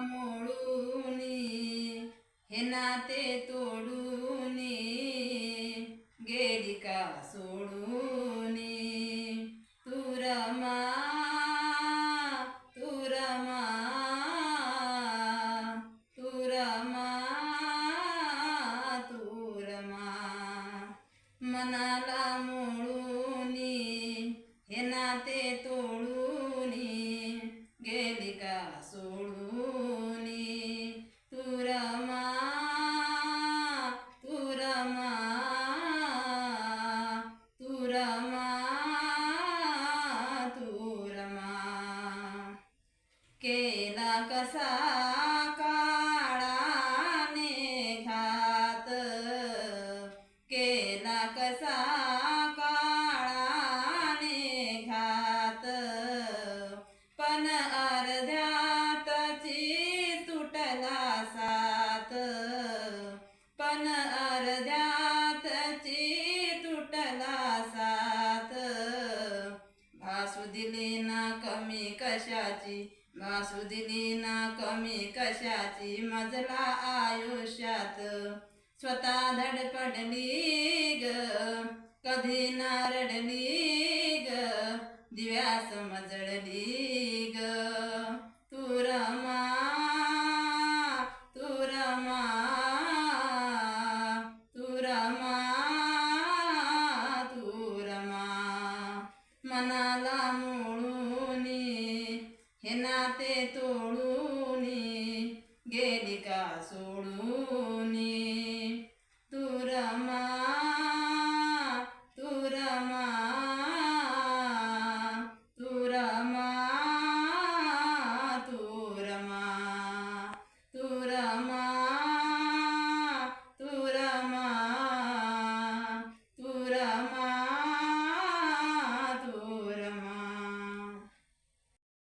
मोडून हे नाते तोडून गेली का सोडून. तुरमा तुरमा तुरमा तुरमा मनाला का सोडून तुरमा तुरमा तुरमा तुरमा केला कसा पण अर्ध्यातची तुटला सात. पण अर्ध्यातची तुटला सात. भासू दिली ना कमी कशाची? भासू दिली ना कमी कशाची? मजला आयुष्यात स्वतः धडपडली ग. कधी ना रडली ग. दिव्या समजळली मनाला मोळूनी हे नाते तोडूनी गेली का सोडून?